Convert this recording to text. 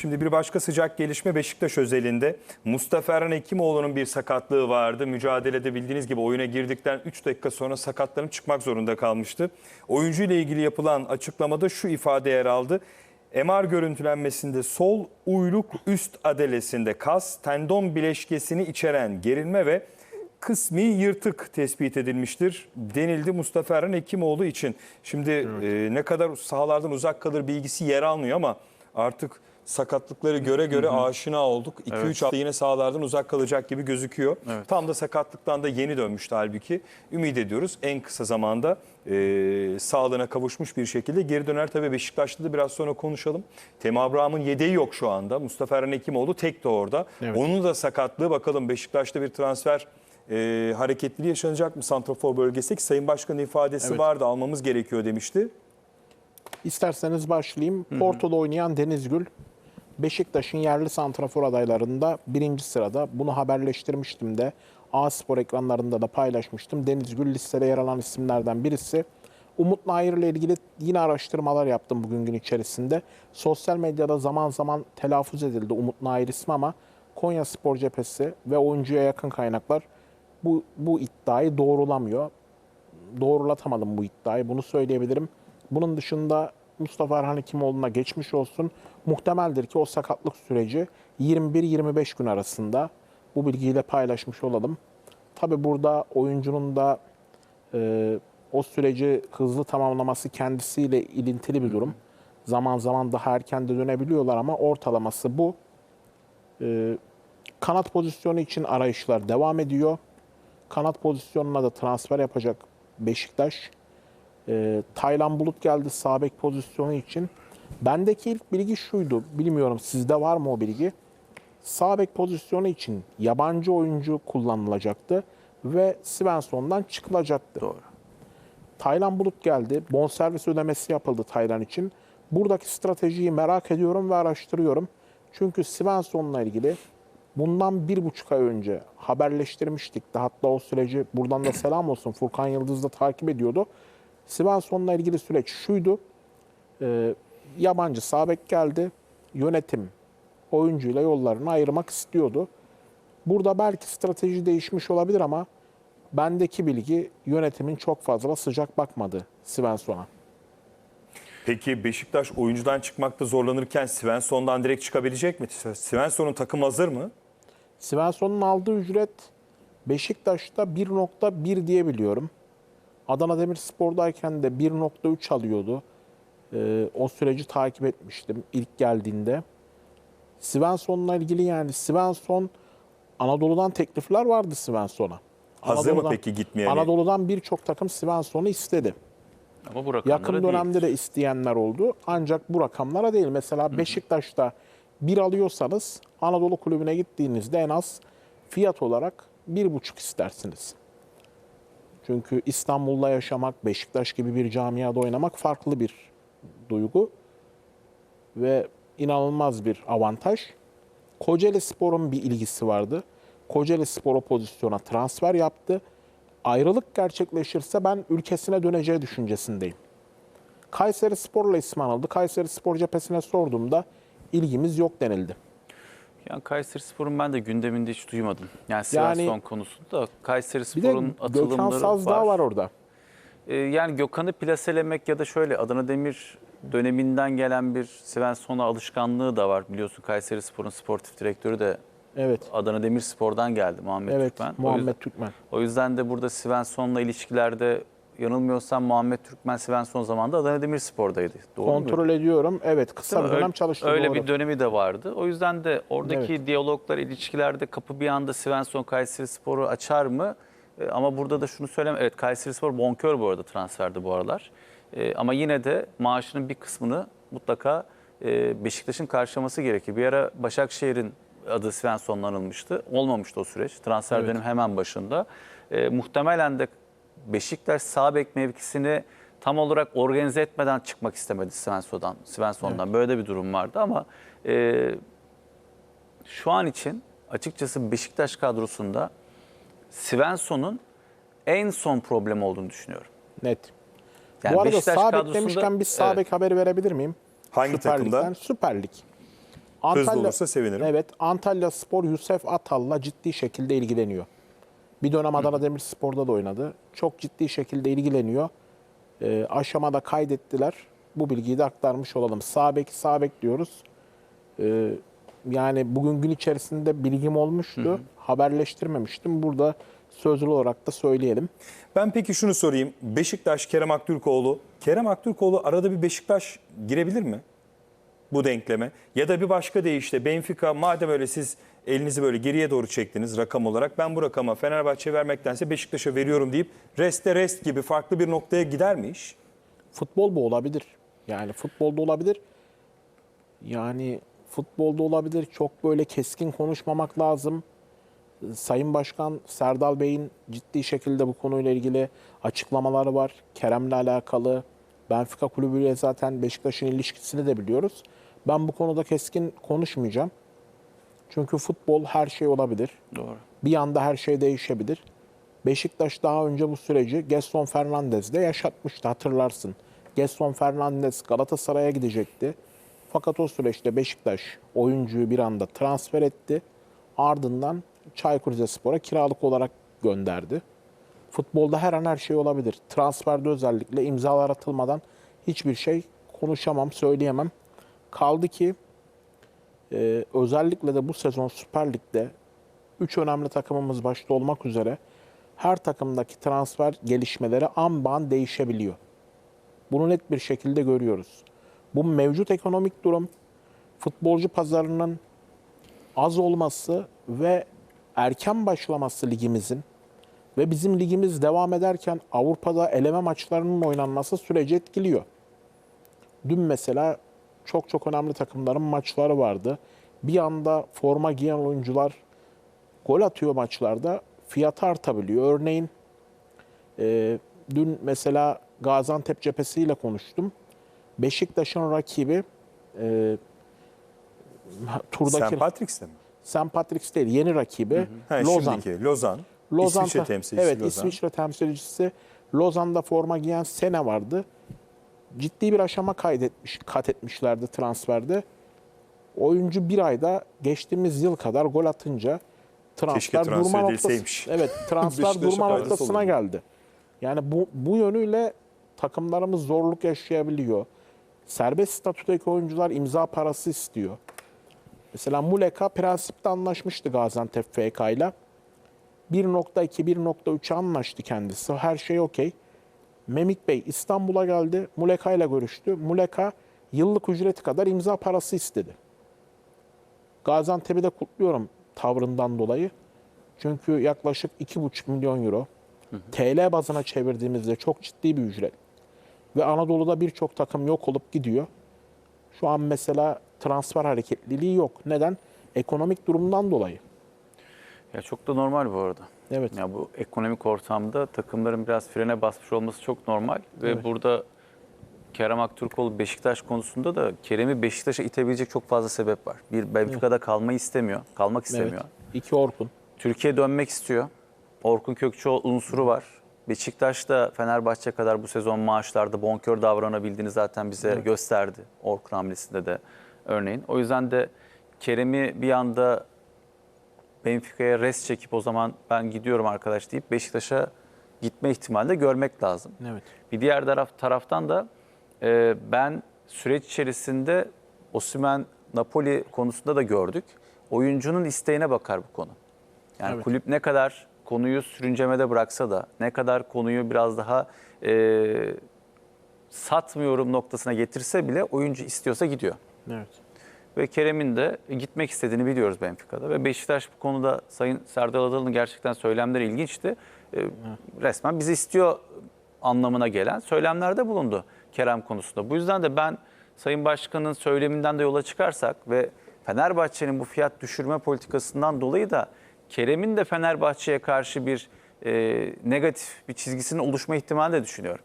Şimdi bir başka sıcak gelişme Beşiktaş özelinde. Mustafa Erhan Hekimoğlu'nun bir sakatlığı vardı. Mücadelede bildiğiniz gibi oyuna girdikten 3 dakika sonra sakatlanıp çıkmak zorunda kalmıştı. Oyuncu ile ilgili yapılan açıklamada şu ifade yer aldı. MR görüntülenmesinde sol uyluk üst adelesinde kas, tendon bileşkesini içeren gerilme ve kısmi yırtık tespit edilmiştir denildi Mustafa Erhan Hekimoğlu için. Şimdi e, ne kadar sahalardan uzak kalır bilgisi yer almıyor ama artık sakatlıkları göre göre aşina olduk. 2-3 hafta yine sahalardan uzak kalacak gibi gözüküyor. Tam da sakatlıktan da yeni dönmüştü halbuki. Ümit ediyoruz en kısa zamanda e, sağlığına kavuşmuş bir şekilde geri döner. Tabii Beşiktaş'ta da biraz sonra konuşalım. Tema Abraham'ın yedeği yok şu anda. Mustafa Erhan Hekimoğlu tek de orada. Evet. Onun da sakatlığı bakalım Beşiktaş'ta bir transfer e, hareketliliği yaşanacak mı Santrafor bölgesindeki? Sayın Başkan'ın ifadesi Evet. vardı almamız gerekiyor demişti. İsterseniz başlayayım. Porto'da oynayan Denizgül, Beşiktaş'ın yerli santrafor adaylarında birinci sırada. Bunu haberleştirmiştim de. A Spor ekranlarında da paylaşmıştım. Denizgül listede yer alan isimlerden birisi. Umut Nayır ile ilgili yine araştırmalar yaptım bugün gün içerisinde. Sosyal medyada zaman zaman telaffuz edildi Umut Nayır ismi ama Konya Spor cephesi ve oyuncuya yakın kaynaklar bu, bu iddiayı doğrulamıyor doğrulatamadım bu iddiayı. Bunu söyleyebilirim. Bunun dışında Mustafa Erhan Hekimoğlu'na geçmiş olsun. Muhtemeldir ki o sakatlık süreci 21-25 gün arasında bu bilgiyle paylaşmış olalım. Tabi burada oyuncunun da e, o süreci hızlı tamamlaması kendisiyle ilintili bir durum. Zaman zaman daha erken de dönebiliyorlar ama ortalaması bu. E, kanat pozisyonu için arayışlar devam ediyor. Kanat pozisyonuna da transfer yapacak Beşiktaş. E, Taylan Bulut geldi sağ bek pozisyonu için. Bendeki ilk bilgi şuydu. Bilmiyorum sizde var mı o bilgi? Sağ bek pozisyonu için yabancı oyuncu kullanılacaktı ve Svensson'dan çıkılacaktı. Doğru. Taylan Bulut geldi. Bonservis ödemesi yapıldı Taylan için. Buradaki stratejiyi merak ediyorum ve araştırıyorum. Çünkü Svensson'la ilgili bundan bir buçuk ay önce haberleştirmiştik hatta o süreci buradan da selam olsun Furkan Yıldız da takip ediyordu. Svensson'la ilgili süreç şuydu. Ee, yabancı sağ bek geldi. Yönetim oyuncuyla yollarını ayırmak istiyordu. Burada belki strateji değişmiş olabilir ama bendeki bilgi yönetimin çok fazla sıcak bakmadı Svensson'a. Peki Beşiktaş oyuncudan çıkmakta zorlanırken Svensson'dan direkt çıkabilecek mi? Svensson'un takım hazır mı? Svensson'un aldığı ücret Beşiktaş'ta 1.1 diye biliyorum. Adana Demirspor'dayken de 1.3 alıyordu. Ee, o süreci takip etmiştim ilk geldiğinde. Svensson'la ilgili yani Svensson Anadolu'dan teklifler vardı Svensson'a. Hazır mı peki gitmeye? Anadolu'dan birçok takım Svensson'u istedi. Ama bu Yakın değil. dönemde de isteyenler oldu. Ancak bu rakamlara değil. Mesela Beşiktaş'ta bir alıyorsanız Anadolu kulübüne gittiğinizde en az fiyat olarak bir buçuk istersiniz. Çünkü İstanbul'da yaşamak, Beşiktaş gibi bir camiada oynamak farklı bir duygu ve inanılmaz bir avantaj. Kocaeli Spor'un bir ilgisi vardı. Kocaeli Spor o pozisyona transfer yaptı. Ayrılık gerçekleşirse ben ülkesine döneceği düşüncesindeyim. Kayseri Spor'la ismi anıldı. Kayseri Spor cephesine sorduğumda ilgimiz yok denildi. Yani Kayseri Spor'un ben de gündeminde hiç duymadım. Yani Svensson Yani- konusunda Kayseri Spor'un Gökhan atılımları Sazdağ var orada. Ee, yani Gökhan'ı plaselemek ya da şöyle Adana Demir döneminden gelen bir Svensson'a alışkanlığı da var. Biliyorsun Kayseri Spor'un sportif direktörü de Evet. Adana Demirspor'dan geldi Muhammed Evet. Türkmen. O Muhammed yüzden- Türkmen. O yüzden de burada Svensson'la ilişkilerde yanılmıyorsam Muhammed Türkmen Svensson zamanında Adana Demirspor'daydı. Doğru mu? Kontrol ediyorum. Evet. Kısa bir dönem çalıştı. Öyle doğru. bir dönemi de vardı. O yüzden de oradaki Evet. diyaloglar, ilişkilerde kapı bir anda Svensson Kayseri Spor'u açar mı? E, ama burada da şunu söyleme. Evet Kayseri Spor bonkör bu arada transferde bu aralar. E, ama yine de maaşının bir kısmını mutlaka e, Beşiktaş'ın karşılaması gerekir. Bir ara Başakşehir'in adı Svensson'la anılmıştı. Olmamıştı o süreç. Transfer Evet. dönemi hemen başında. E, muhtemelen de Beşiktaş sağ bek mevkisini tam olarak organize etmeden çıkmak istemedi Svensson'dan. Svensson'dan. Böyle de bir durum vardı ama e, şu an için açıkçası Beşiktaş kadrosunda Svensson'un en son problem olduğunu düşünüyorum. Net. Yani Bu arada Beşiktaş sağ bek demişken bir sağ Evet. bek haberi verebilir miyim? Hangi Süper takımda? Lig'den, Süper Lig. Hızlı olursa sevinirim. Evet, Antalya Spor Yusuf Atal'la ciddi şekilde ilgileniyor. Bir dönem Adana Demirspor'da da oynadı. Çok ciddi şekilde ilgileniyor. Ee, aşamada kaydettiler. Bu bilgiyi de aktarmış olalım. Sağ bek, sağ bek diyoruz. Ee, yani bugün gün içerisinde bilgim olmuştu. Haberleştirmemiştim. Burada sözlü olarak da söyleyelim. Ben peki şunu sorayım. Beşiktaş Kerem Aktürkoğlu. Kerem Aktürkoğlu arada bir Beşiktaş girebilir mi? Bu denkleme. Ya da bir başka deyişle Benfica madem öyle siz elinizi böyle geriye doğru çektiniz rakam olarak. Ben bu rakama Fenerbahçe'ye vermektense Beşiktaş'a veriyorum deyip reste rest gibi farklı bir noktaya gider mi iş? Futbol bu olabilir. Yani futbolda olabilir. Yani futbolda olabilir. Çok böyle keskin konuşmamak lazım. Sayın Başkan Serdal Bey'in ciddi şekilde bu konuyla ilgili açıklamaları var. Kerem'le alakalı. Benfica kulübüyle zaten Beşiktaş'ın ilişkisini de biliyoruz. Ben bu konuda keskin konuşmayacağım. Çünkü futbol her şey olabilir. Doğru. Bir anda her şey değişebilir. Beşiktaş daha önce bu süreci Gaston Fernandez'de yaşatmıştı hatırlarsın. Gaston Fernandez Galatasaray'a gidecekti. Fakat o süreçte Beşiktaş oyuncuyu bir anda transfer etti. Ardından Çaykur Rizespor'a kiralık olarak gönderdi. Futbolda her an her şey olabilir. Transferde özellikle imzalar atılmadan hiçbir şey konuşamam, söyleyemem. Kaldı ki e, özellikle de bu sezon Süper Lig'de üç önemli takımımız başta olmak üzere her takımdaki transfer gelişmeleri an ban değişebiliyor. Bunu net bir şekilde görüyoruz. Bu mevcut ekonomik durum, futbolcu pazarının az olması ve erken başlaması ligimizin ve bizim ligimiz devam ederken Avrupa'da eleme maçlarının oynanması süreci etkiliyor. Dün mesela çok çok önemli takımların maçları vardı. Bir anda forma giyen oyuncular gol atıyor maçlarda. Fiyatı artabiliyor. Örneğin e, dün mesela Gaziantep cephesiyle konuştum. Beşiktaş'ın rakibi e, turdaki St. Patrick's'te mi? St. Patrick's değil yeni rakibi Ha, Lozan. Şimdiki Lozan. Lozan İsviçre temsilcisi Evet, Lozan. İsviçre temsilcisi. Lozan'da forma giyen Sene vardı. Ciddi bir aşama kaydetmiş, kat etmişlerdi transferde. Oyuncu bir ayda geçtiğimiz yıl kadar gol atınca transfer transfer durma noktası, evet transfer durma noktasına geldi. Yani bu bu yönüyle takımlarımız zorluk yaşayabiliyor. Serbest statüdeki oyuncular imza parası istiyor. Mesela Muleka prensipte anlaşmıştı Gaziantep FK ile. 1.2, 1.3'e anlaştı kendisi. Her şey okey. Memik Bey İstanbul'a geldi. Muleka ile görüştü. Muleka yıllık ücreti kadar imza parası istedi. Gaziantep'i de kutluyorum tavrından dolayı. Çünkü yaklaşık 2,5 milyon euro. TL bazına çevirdiğimizde çok ciddi bir ücret. Ve Anadolu'da birçok takım yok olup gidiyor. Şu an mesela transfer hareketliliği yok. Neden? Ekonomik durumdan dolayı. Ya çok da normal bu arada. Evet. Ya bu ekonomik ortamda takımların biraz frene basmış olması çok normal ve Evet. burada Kerem Aktürkoğlu Beşiktaş konusunda da Kerem'i Beşiktaş'a itebilecek çok fazla sebep var. Bir Benfica'da kalmayı istemiyor, kalmak istemiyor. Evet. İki Orkun. Türkiye dönmek istiyor. Orkun Kökçüoğlu unsuru var. Beşiktaş'ta Fenerbahçe kadar bu sezon maaşlarda bonkör davranabildiğini zaten bize gösterdi. Orkun hamlesinde de örneğin. O yüzden de Kerem'i bir anda Benfica'ya res çekip o zaman ben gidiyorum arkadaş deyip Beşiktaş'a gitme ihtimali de görmek lazım. Evet. Bir diğer taraf, taraftan da e, ben süreç içerisinde Osimhen Napoli konusunda da gördük. Oyuncunun isteğine bakar bu konu. Yani Evet. kulüp ne kadar konuyu sürüncemede bıraksa da ne kadar konuyu biraz daha e, satmıyorum noktasına getirse bile oyuncu istiyorsa gidiyor. Evet. Ve Kerem'in de gitmek istediğini biliyoruz Benfica'da. Ve Beşiktaş bu konuda Sayın Serdal Adalı'nın gerçekten söylemleri ilginçti. Ee, resmen bizi istiyor anlamına gelen söylemlerde bulundu Kerem konusunda. Bu yüzden de ben Sayın Başkan'ın söyleminden de yola çıkarsak ve Fenerbahçe'nin bu fiyat düşürme politikasından dolayı da Kerem'in de Fenerbahçe'ye karşı bir e, negatif bir çizgisinin oluşma ihtimali de düşünüyorum.